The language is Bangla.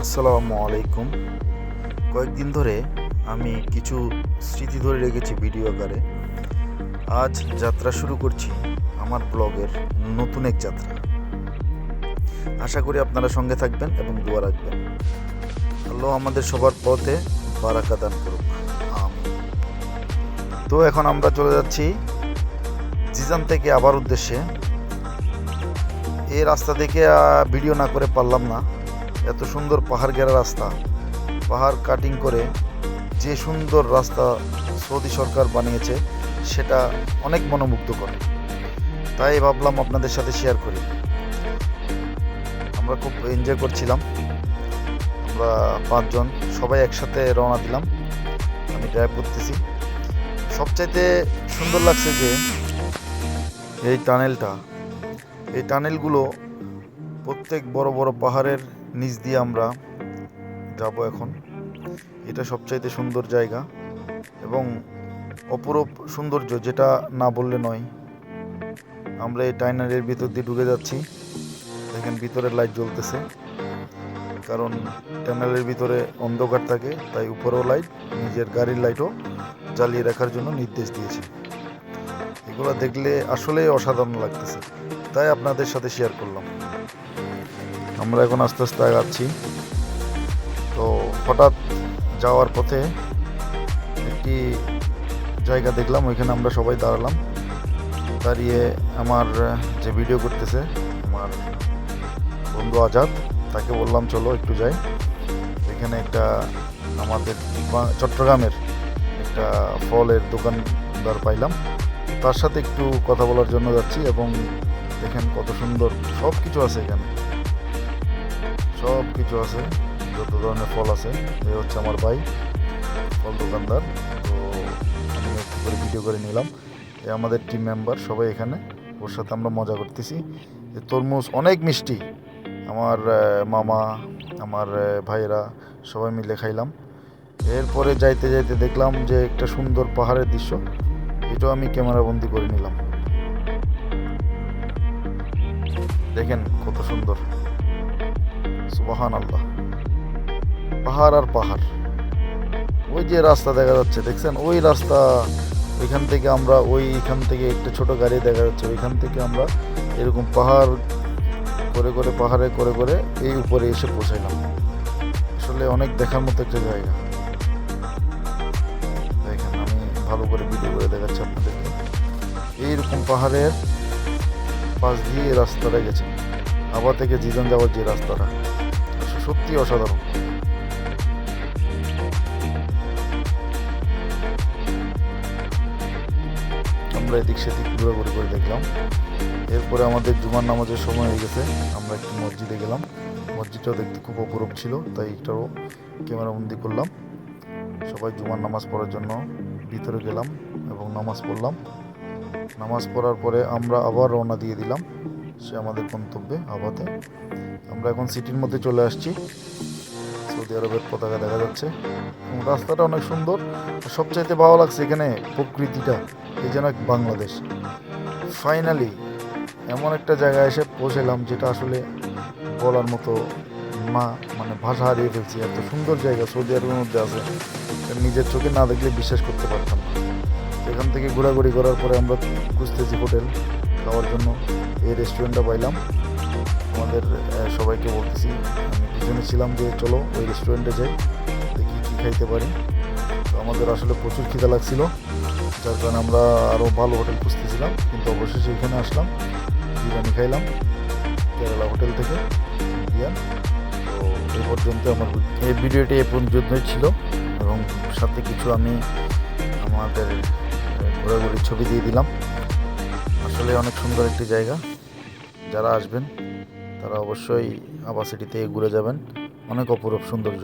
আসসালামু আলাইকুম। কয়েকদিন ধরে আমি কিছু স্মৃতি ধরে রেখেছি ভিডিও আকারে। আজ যাত্রা শুরু করছি আমার ব্লগের নতুন এক যাত্রা। আশা করি আপনারা সঙ্গে থাকবেন এবং দোয়া রাখবেন। আল্লাহ আমাদের সবার পথে বারাকা দান করুক। তো এখন আমরা চলে যাচ্ছি জিজান থেকে আবার উদ্দেশ্যে। এই রাস্তা দেখে ভিডিও না করে পারলাম না। এত সুন্দর পাহাড় ঘেরা রাস্তা। পাহাড় কাটিং করে যে সুন্দর রাস্তা সৌদি সরকার বানিয়েছে, সেটা অনেক মনোমুগ্ধকর। তাই ভাবলাম আপনাদের সাথে শেয়ার করি। আমরা খুব এনজয় করছিলাম। আমরা পাঁচজন সবাই একসাথে রওনা দিলাম। আমি ড্রাইভ করতেছি। সবচাইতে সুন্দর লাগছে যে, এই টানেলটা এই টানেলগুলো প্রত্যেক বড় বড় পাহাড়ের নিচ দিয়ে আমরা যাব এখন। এটা সবচাইতে সুন্দর জায়গা এবং অপরূপ সৌন্দর্য যেটা না বললে নয়। আমরা এই টাইনারের ভিতর দিয়ে ঢুকে যাচ্ছি। দেখেন ভিতরে লাইট জ্বলতেছে। কারণ টানেলের ভিতরে অন্ধকার থাকে, তাই উপরেও লাইট নিজের গাড়ির লাইটও জ্বালিয়ে রাখার জন্য নির্দেশ দিয়েছে। এগুলো দেখলে আসলেই অসাধারণ লাগতেছে। তাই আপনাদের সাথে শেয়ার করলাম। আমরা এখন আস্তে আস্তে আগাচ্ছি। তো হঠাৎ যাওয়ার পথে একটি জায়গা দেখলাম, ওইখানে আমরা সবাই দাঁড়ালাম। দাঁড়িয়ে আমার যে ভিডিও করতেছে, আমার বন্ধু আজাদ, তাকে বললাম, চলো একটু যাই। এখানে একটা আমাদের চট্টগ্রামের একটা ফলের দোকানদার পাইলাম। তার সাথে একটু কথা বলার জন্য যাচ্ছি এবং দেখেন কত সুন্দর সব কিছু আছে এখানে। সব কিছু আছে, যত ধরনের ফল আছে। এই হচ্ছে আমার ভাই, ফল দোকানদার। তো আমি একটু করে ভিডিও করে নিলাম। এ আমাদের টিম মেম্বার সবাই এখানে, ওর সাথে আমরা মজা করতেছি। এ তরমুজ অনেক মিষ্টি। আমার মামা, আমার ভাইয়েরা, সবাই মিলে খাইলাম। এরপরে যাইতে যাইতে দেখলাম যে একটা সুন্দর পাহাড়ের দৃশ্য। এটাও আমি ক্যামেরা বন্দি করে নিলাম। দেখেন কত সুন্দর। সুবাহান আল্লাহ পাহাড় আর পাহাড়। ওই যে রাস্তা দেখা যাচ্ছে, দেখছেন? ওই রাস্তা, ওইখান থেকে আমরা, ওইখান থেকে একটা ছোট গাড়ি দেখা যাচ্ছে। ওইখান থেকে আমরা এরকম পাহাড় করে করে, পাহাড়ে করে করে এই উপরে এসে পৌঁছাইলাম। আসলে অনেক দেখার মতো একটা জায়গা। ভালো করে ভিডিও করে দেখাচ্ছি আপনাদেরকে। এইরকম পাহাড়ের পাশ দিয়ে রাস্তাটা গেছে। আবার থেকে জিজন যাওয়ার যে রাস্তাটা সত্যি অসাধারণ। আমরা এদিক সেদিক ঘোরাঘুরি করে দেখলাম। এরপরে আমাদের জুমার নামাজের সময় হয়ে গেছে। আমরা একটি মসজিদে গেলাম। মসজিদটাও দেখতে খুব অপরূপ ছিল, তাই একটাও ক্যামেরাবন্দি করলাম। সবাই জুমার নামাজ পড়ার জন্য ভিতরে গেলাম এবং নামাজ পড়লাম। নামাজ পড়ার পরে আমরা আবার রওনা দিয়ে দিলাম সে আমাদের গন্তব্যে, আবাতে। আমরা এখন সিটির মধ্যে চলে আসছি। সৌদি আরবের পতাকা দেখা যাচ্ছে। এবং রাস্তাটা অনেক সুন্দর। সবচাইতে ভালো লাগছে এখানে প্রকৃতিটা। এই যেন এক বাংলাদেশ। ফাইনালি এমন একটা জায়গায় এসে পৌঁছালাম যেটা আসলে বলার মতো না মানে ভাষা হারিয়ে ফেলছি। এত সুন্দর জায়গা সৌদি আরবের মধ্যে আছে। নিজের চোখে না দেখলে বিশ্বাস করতে পারতাম না। এখান থেকে ঘোরাঘুরি করার পরে আমরা খুঁজতেছি হোটেল, খাওয়ার জন্য। এই রেস্টুরেন্টটা পাইলাম। আমাদের সবাইকে বলতেছি, আমি পিছনে ছিলাম যে চলো ওই রেস্টুরেন্টে যাই, দেখি কী খাইতে পারি। তো আমাদের আসলে প্রচুর খিদা লাগছিল, যার কারণে আমরা আরও ভালো হোটেল খুঁজতেছিলাম, কিন্তু অবশেষে এখানে আসলাম, বিরিয়ানি খাইলাম, কেরালা হোটেল থেকে, ইন্ডিয়ান। এই পর্যন্ত আমার এই ভিডিওটি এ পর্যন্তই ছিল এবং সাথে কিছু আমি আমাদের ঘোরাঘুরি ছবি দিয়ে দিলাম। আসলে অনেক সুন্দর একটি জায়গা। যারা আসবেন, তারা অবশ্যই আবাসিটিতে ঘুরে যাবেন। অনেক অপরূপ সৌন্দর্য।